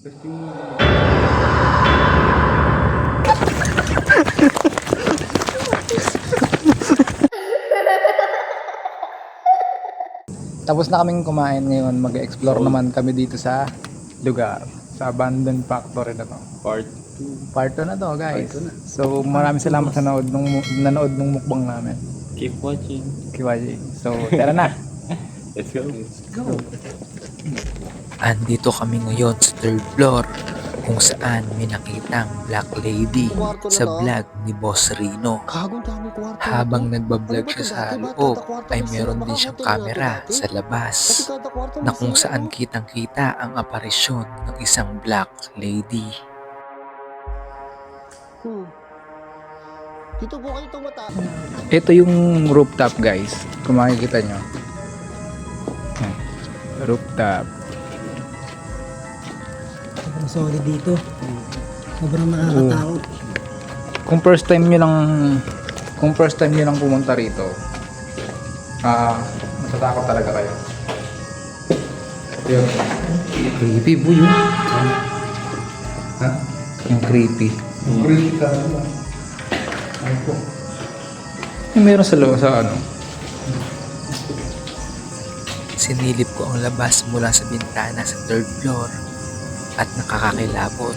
Tapos na kaming kumain ngayon, mag-explore naman kami dito sa lugar. Sa abandoned factory na to. Part Part 2 na to guys. So maraming salamat sa nanood nung, nanood nung mukbang namin. Keep watching. Kiwaji. So tara na. Let's go. Andito kami ngayon sa third floor kung saan may nakitang black lady sa vlog ni Boss Rino. Habang nagbablog siya sa loob ay meron din siyang camera sa labas na kung saan kitang kita ang aparisyon ng isang black lady. Hmm. Dito po kayo tumata. Ito yung rooftop guys. Kung makikita nyo. Yan. Rooftop. Sobrang solid dito. Sobrang nakakatakot. Kung first time nyo lang kung first time nyo lang pumunta rito ah matatakot talaga kayo. Yun. Creepy boy yun. Ha? Yung creepy. Creepy talaga. Ay po. Yung meron sa loob sa ano. Sinilip ko ang labas mula sa bintana sa third floor at nakakakilabot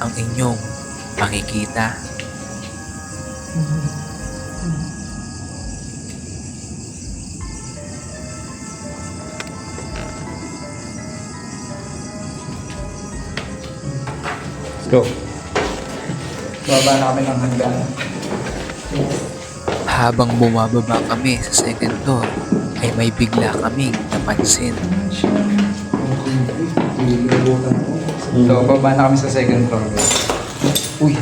ang inyong makikita. Let's go. Baba na kami ng hanggan. Habang bumababa kami sa second floor, ay may bigla kaming napansin. So, baba na kami sa second floor. Uy,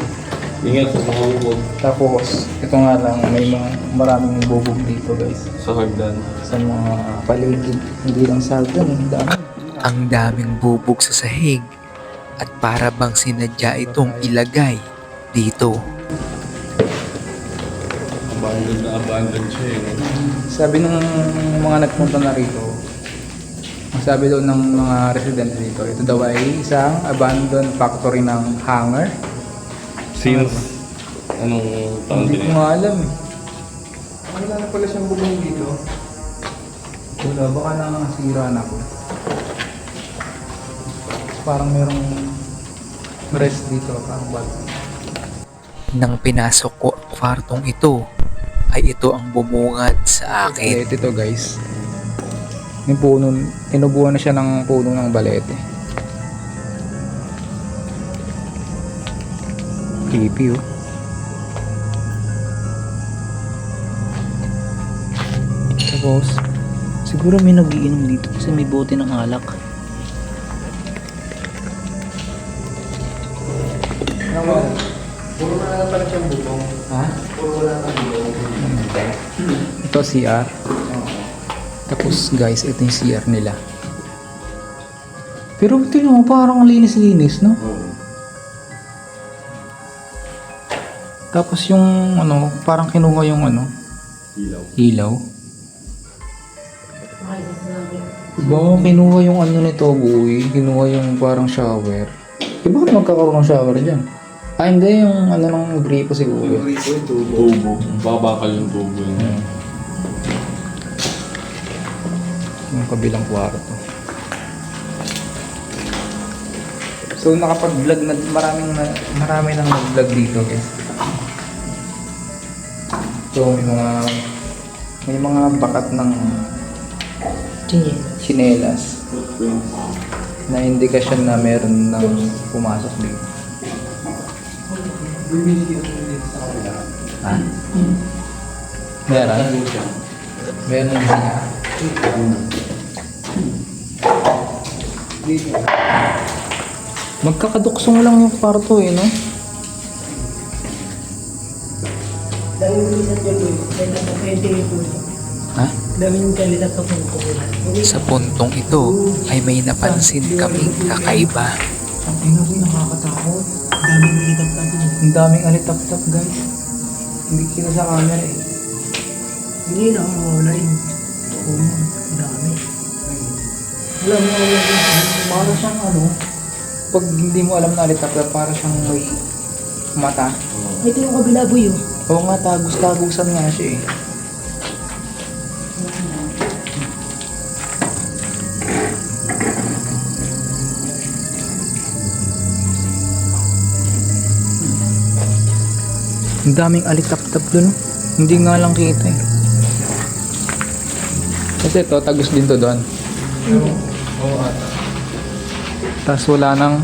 Ingat sa mga bubog tapos ito nga lang may mga maraming bubog dito guys. sa hagdan. Sa mga paligid, hindi lang sa hagdan, eh, dami. Ang daming bubog sa sahig at para bang sinadya itong ilagay dito. Abandoned na abandoned siya eh. Sabi ng mga nagpunta na rito, ang sabi daw ng mga residents dito, ito daw ay isang abandoned factory ng hangar. Since anong taon Hindi din ko nga alam eh. Wala na pala siyang bubong dito. Wala, baka nakasira na ako. Parang merong rest dito, parang bago. Nang pinasok ko ang kwartong ito, ay ito ang bumungad sa akin. Balete to guys. Yung puno, tinubuhan na siya ng puno ng balete. Creepy oh. Tapos, siguro may nagiinom dito kasi may bote ng alak. Puro na lang pala siyang bubong. Ha? Puro na lang bubong. Ito CR. Tapos guys, ito yung CR nila. Pero ito yung parang linis-linis, no? Tapos yung ano, parang kinuha yung ano, Ilaw. ilaw. Ba, kinuha yung ano nito, boy. Kinuha yung parang shower. Eh, bakit magkakaroon ng shower dyan? Ah, hindi. Yung ano ng gripo siguro. Tubo. Babakal yung tubo yun. Yung kabilang kwarto. So, nakapag-vlog na, maraming na, marami nang nag-vlog dito, guys. So, may mga, may mga bakat ng chinelas na indikasyon na meron nang pumasok dito. Ha? Meron? Meron siya. Magkakaduksong lang yung kwarto eh, no? Ha? Sa puntong ito ay may napansin kaming kakaiba. Ang ina ko nakakatakot. Ang daming alitap-tap guys. Hindi kita sa camera eh. Hindi na ako mawala yun. Oo, ang dami. Wala mo wala yun. Para siyang ano, pag hindi mo alam na alitaptap, para siyang may mata. Ito yung kabila boy oh. Oo nga, tagus-tagusan nga siya eh. Ang daming alitap-tap dun. Hindi nga lang kita eh. Kasi ito, tagus din to doon. Oo ata. Tapos wala nang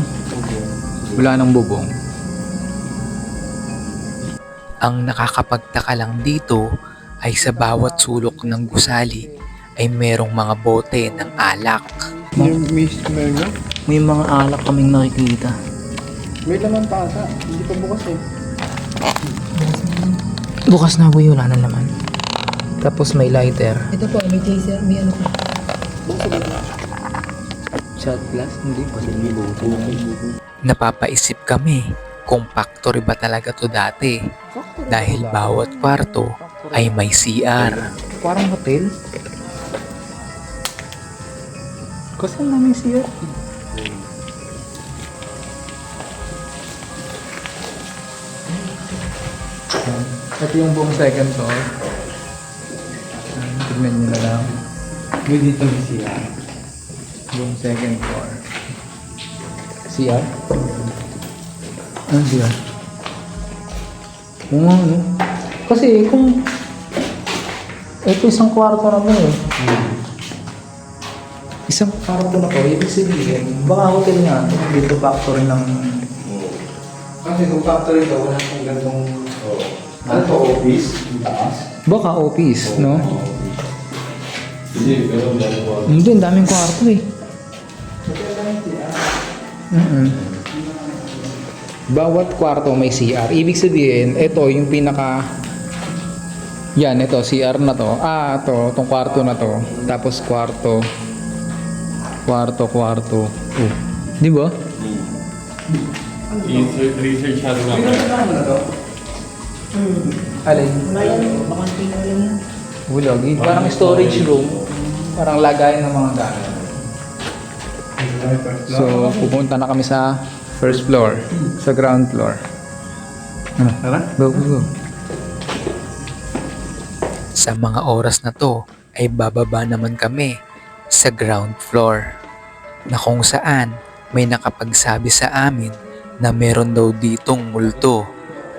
wala nang bubong. Ang nakakapagtaka lang dito ay sa bawat sulok ng gusali ay merong mga bote ng alak. Yung miss Merga? May mga alak kaming nakikita. May laman pa ata. Hindi pa bukas eh. Bukas na boy, wala na naman. Tapos may lighter. Ito po, may chaser, may ano po. Shot glass? Hindi pa Napapaisip kami kung factory ba talaga to dati dahil bawat kwarto ay may CR. Parang hotel. Kasi namin siya. Ito yung buong second floor. Tignan nyo na lang. May dito may siya. Buong second floor. CR? Ano CR? Nga, ano? Kasi kung... Ito isang kwarto na to eh. Isang kwarto na to, ibig sabihin, baka hotel nga ito, dito factory ng... Kasi kung factory to, wala kong gantong... Ano to office? Yung taas? Baka office, no? Hindi, pero dahil ko. Hindi, ang daming kwarto eh. Mm Bawat kwarto may CR. Ibig sabihin, ito yung pinaka... Yan, ito, CR na to. Ah, to, itong kwarto na to. Tapos kwarto. Kwarto, kwarto. Oh. Di ba? I-research research natin namin. Alin? Wala yan, bakante na lang yan. Wala. Parang storage room. Parang lagayan ng mga gamit. So, pupunta na kami sa first floor. Sa ground floor. Ano? Go, go, go. Sa mga oras na to ay bababa naman kami sa ground floor na kung saan may nakapagsabi sa amin na meron daw ditong multo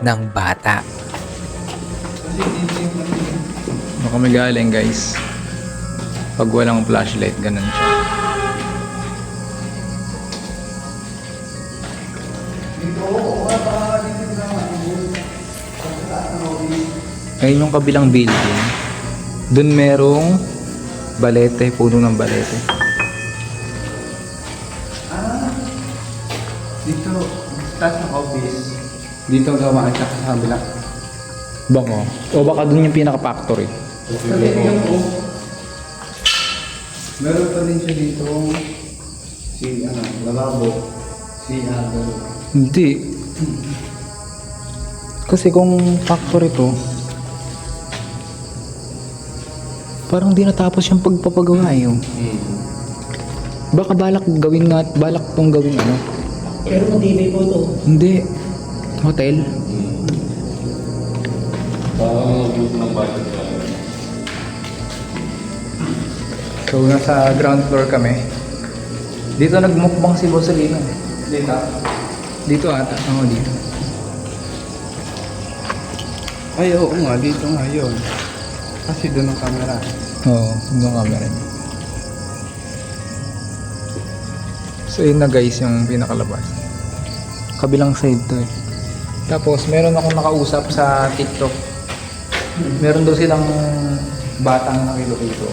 ng bata. Ano kami galing guys? Pag walang flashlight, ganun siya. Ayun yung kabilang building. Doon merong balete, puno ng balete. Dito, taas ng office. Dito gawa at saka sa kabila. Bako. O baka doon yung pinaka-factory. Meron pa din siya dito si ano, lavabo. Si ano. Hindi. Kasi kung factory to, parang di natapos yung pagpapagawa eh. oh. Baka balak gawin nga, balak tong gawin ano. Pero matibay po ito. Hindi. Hotel. Parang nagusto ng budget ka. So, nasa ground floor kami. Dito nagmukbang si Bosalino. Dito? Dito ata. Oo, dito. Ay, oo nga, dito nga yun. Kasi doon ang camera. Oo, yung camera niya. So yun na guys yung pinakalabas. Kabilang side to eh. Tapos meron akong nakausap sa TikTok. Meron daw silang batang nakilokito.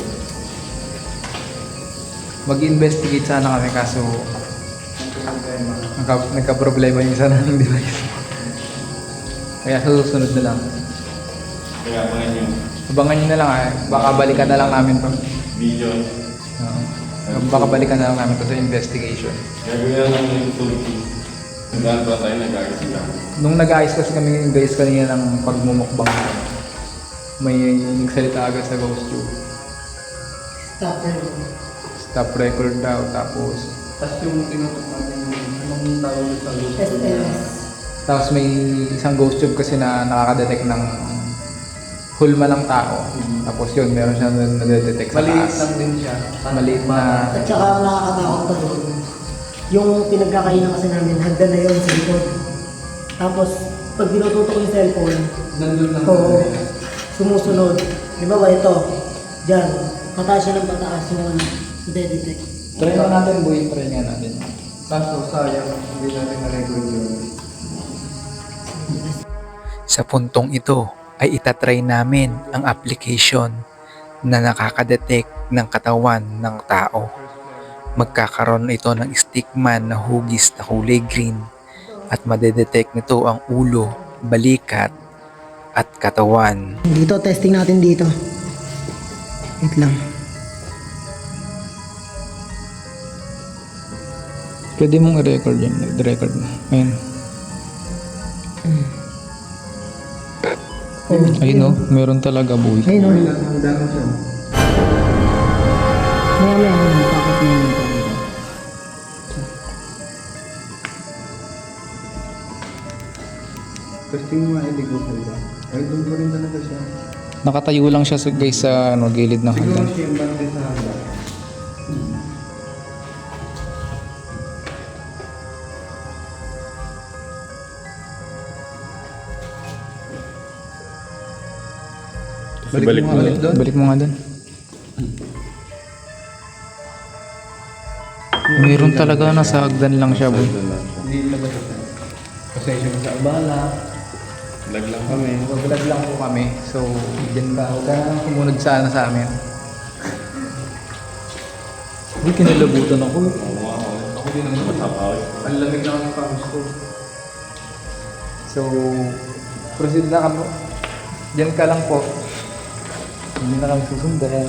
Mag-investigate sana kami kaso nagka, nagka-problema yung isa ng device. Kaya sa susunod na lang. Kaya mga nyo, Abangan nyo na lang ah. Baka balikan na lang namin to. video. Oo. baka balikan na lang namin to sa investigation. Gagawin lang ng utility. Hanggang pa tayo nag-ayos sila. Nung nag-ayos kasi kami guys kanina ng pagmumukbang may nagsalita agad sa ghost tube. Stopper. Stop record daw tapos Tapos yung tinutok natin yung Anong tawag sa ghost tube na? Tapos may isang ghost tube kasi na nakaka-detect ng hulma ng tao. Tapos yun, meron siya na nadedetect sa Maliit taas. lang din siya. Maliit na... At saka ang nakakatakot pa doon, yung pinagkakainan kasi namin, hagdan na yun sa likod. Tapos, pag binututo ko yung cellphone, Nandun lang. Oo. sumusunod. Di ba ba ito? Diyan. Pataas siya ng pataas yung ano, detect. Try nga natin, buhay try nga natin. Kaso sayang, hindi natin na-record yun. Sa puntong ito ay itatry namin ang application na nakakadetect ng katawan ng tao. Magkakaroon ito ng stickman na hugis na kulay green at madedetect nito ang ulo, balikat at katawan. Dito, testing natin dito. Wait lang. Pwede mong i-record yan. I-record mo. Ayun. Ayun o, meron talaga buhay. Ayun o. Ilan hanggang na siya. Maya maya, ano, bakit na yun ito? Testing mo nga, hindi ko sa iba. Ay, doon pa rin talaga siya. Nakatayo lang siya sa, guys sa ano, gilid ng Siguro hagdan. siya yung bante sa handa. Balik, mo nga doon. Balik mo nga doon. Meron talaga nasa hagdan lang siya, boy. Hindi labas siya. Pasensya na sa abala. Lag lang kami. Vlog lang po kami. So, dyan ba? Huwag ka na kumunod sana sa amin. Uy, kinalabutan ako. Ako din ang matapaw. Ang lamig na ng pangis ko. So, proceed na kamo. Diyan ka lang po. Hindi na kami susundan.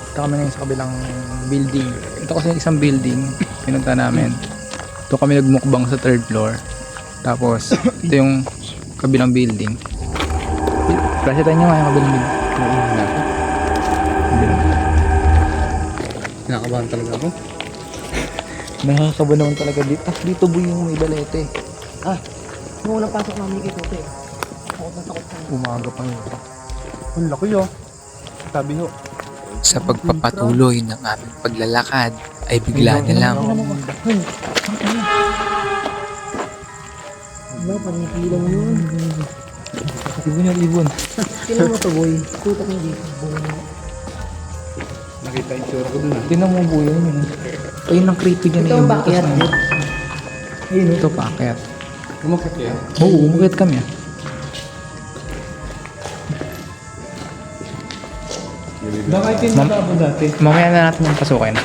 Ito kami ngayon sa kabilang building. Ito kasi yung isang building. Pinunta namin. Ito kami nagmukbang sa third floor. Tapos, ito yung kabilang building. Kasi tayo nyo nga yung kabilang building. Kinakabahan talaga ako. Nakakaba naman talaga dito. Ah, dito boy yung may balete. Ah, nung unang pasok namin kay Tote. Takot na takot sa Umaga pa yun. Ang laki oh. Sabi ho. Sa pagpapatuloy ng aming paglalakad ay bigla na lang Ano, panikilang yun. Ibon yan, ibon. Tinan mo to, boy. Tutok mo dito. Nakita yung tsura ko dun ah. Tinan mo buhay yun. Ayun ang creepy dyan. Ito ang backyard. Ayun, ito paakyat. Umakit kaya? Oo, umakit kami ah. Bakit yung natabo dati? Mamaya na natin yung pasukin.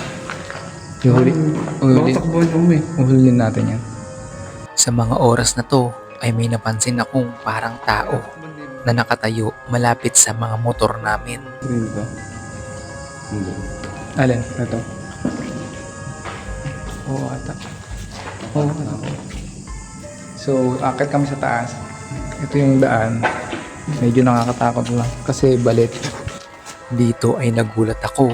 Ihuli. Uhuli. Baka takbuhan yung umi. Uhulin natin yan. Sa mga oras na to ay may napansin akong parang tao na nakatayo malapit sa mga motor namin. Green ba? Hindi. Alin? Ito. Oo, ata. Oo, ata. So, akit kami sa taas. Ito yung daan. Medyo nakakatakot lang. Kasi balit. Dito ay nagulat ako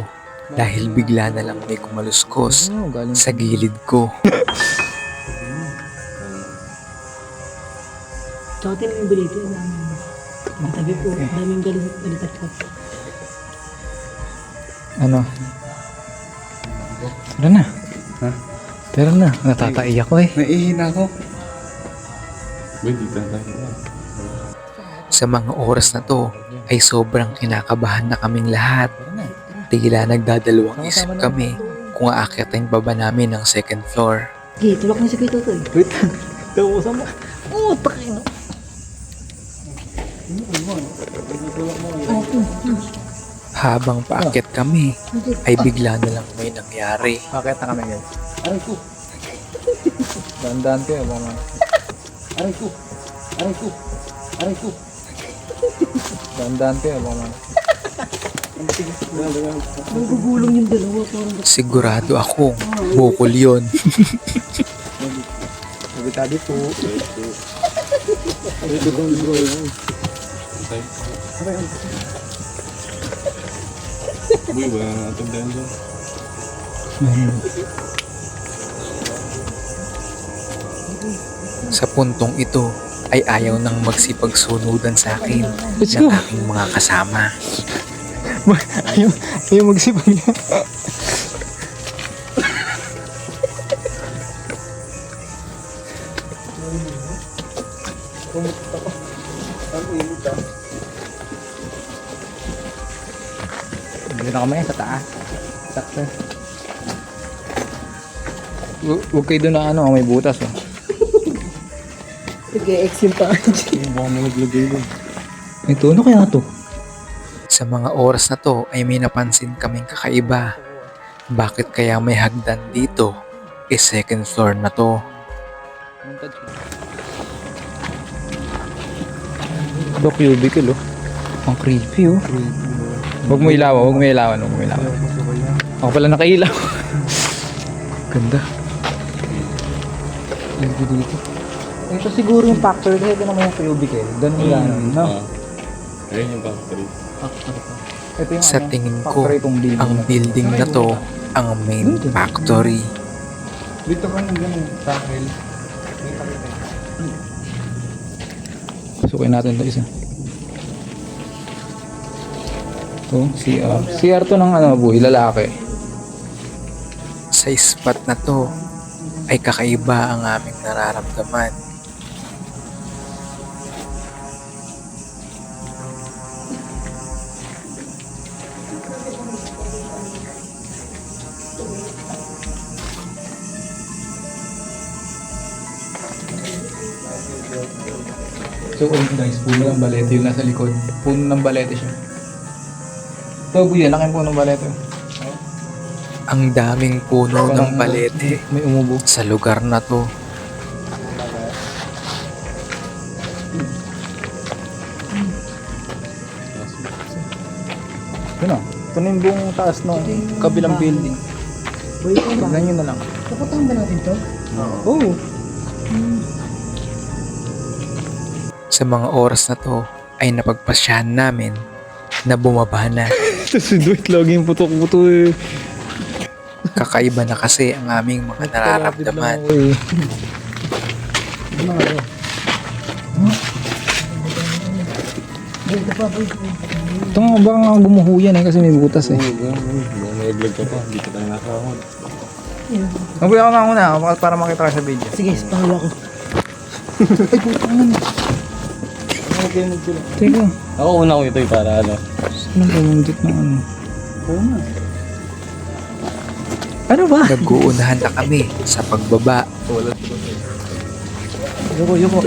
dahil bigla na lang may kumaluskos Oh, galing sa gilid ko. Tsaka tinan mo yung balito. Ang sabi po, daming galit balikat ko. Ano? Tara na. Ha? Tara na. Natataiyak ko eh. Naiihina ako. Wait, dito na tayo. Sa mga oras na to ay sobrang kinakabahan na kaming lahat. Tila nagdadalawang isip kami kung aakyatin pa ba namin ang second floor. Okay, tulak mo si Kuya Totoy. Wait. Tausan mo. Oo, oh, takin. Habang paakyat kami ay bigla na lang may nangyari. Bakit na kami guys? Aray ko. Dandan ko eh. Mga... Aray ko. Aray ko. Aray ko. Dandan ko eh. Mga... Nagugulong yung dalawa. Parang Sigurado akong bukol yon. Sabitado po. Ito ko. Uy, wala na natin dahil dyan. Sa puntong ito ay ayaw nang magsipagsunudan sa akin Let's ng go. aking mga kasama. ayaw, ayaw magsipag niya. Dito na kami sa taas. Sakto. Hu- Huwag kayo doon na ano, may butas oh. Nag-e-exim pa. Baka may naglagay doon. Ito, ano kaya to? Sa mga oras na to ay may napansin kaming kakaiba. Bakit kaya may hagdan dito? E second floor na to. Ito cubicle oh. Ang creepy oh. Huwag mo ilawan, huwag mo ilawan, huwag mo ilawan. Ako pala nakailaw. Ganda. Ganda dito. Ito siguro yung factory kasi ito naman yung cubicle. Ganun lang, no? Ayun yung factory. Ito yung Sa ano, tingin ko, building. ang na to. building na to ang main factory. Dito ka nang ganun, takil. Susukin natin ito isa. Ito, CR. CR to ng ano, boy, lalaki. Sa spot na to ay kakaiba ang aming nararamdaman. So, ulit guys, puno ng balete yung nasa likod. Puno ng balete siya. Ito, boy, laking puno ng balete. Ang daming puno ng balete May umubo. sa lugar na to. Yun o. Ito na yung buong taas ng kabilang building. Wait, ano? Tignan nyo na lang. Kapatahan ba natin to? Oo. Oh. Sa mga oras na to ay napagpasyahan namin na bumaba na. Ito si Dwight lagi yung putok-puto eh. Kakaiba na kasi ang aming mga nararamdaman. Ito nga ba nga bumuho yan eh kasi may butas eh. Baka nalaglag ka pa, hindi ka tayo nakahon. Mabuhay ako nga muna para- makita ka sa video. Sige, ko. Teka, Ako una ko ito eh, para ano. saan ang pamundit ng ano? Oo nga. Ano ba? Nag-uunahan na kami sa pagbaba. Yuko, yuko.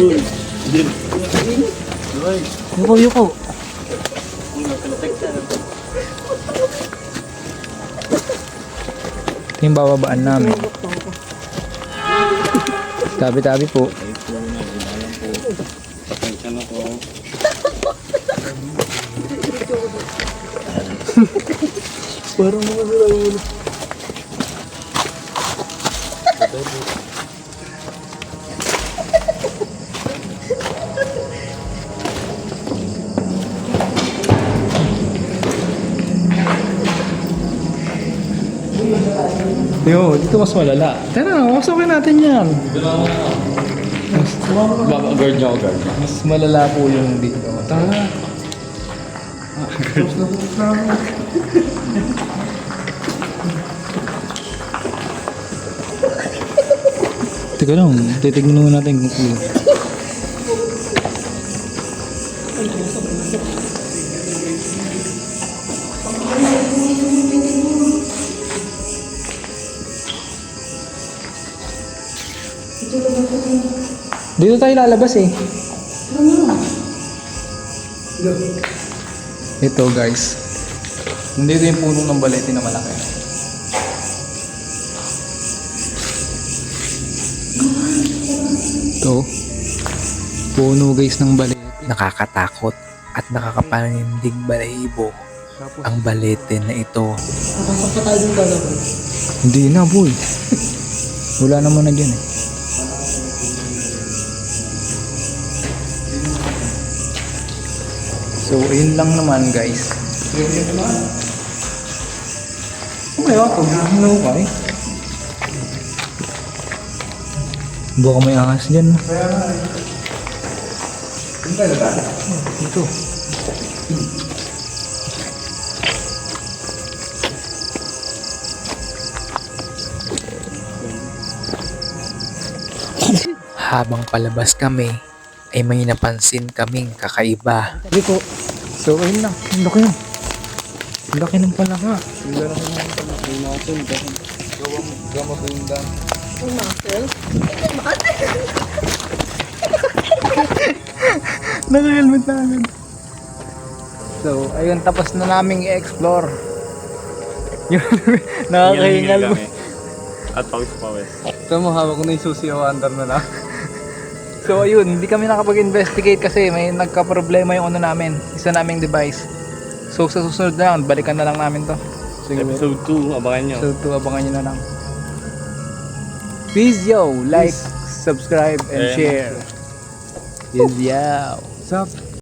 Yuko, yuko. Ito yung bababaan namin. Tabi-tabi po. Parang mga sila ulo. Yo, dito mas malala. Tara, wasakin natin yan. Baka guard niya ako, guard. Mas malala po yung dito. Tara. Teka lang, titignan natin kung kuya. Dito tayo lalabas eh. Ito guys. Nandito yung puno ng balete na malaki. Puno guys ng balete. Nakakatakot at nakakapanindig balahibo ang balete na ito. Nakasok pa tayo dun? Hindi na boy. Wala naman na dyan eh. So, ayun lang naman guys. Okay, ako. Ano okay? Baka may angas dyan. no? Ito. Habang palabas kami, ay may napansin kaming kakaiba. Dito. So, ayun lang. Ang laki yun. Ang laki ng palaka. Naka-helmet na agad. So, ayun, tapos na naming i-explore. Yun, nakakahingal mo. At pawis pawis. So, mo hawak ko na yung susi o under na lang. so, ayun, hindi kami nakapag-investigate kasi may nagka-problema yung ano namin, isa naming device. So, sa susunod na lang, balikan na lang namin to. Siguro. Episode 2, abangan nyo. So, to, abangan nyo na lang. Peace, yo! Like, subscribe, and And- share. Peace, yo! up.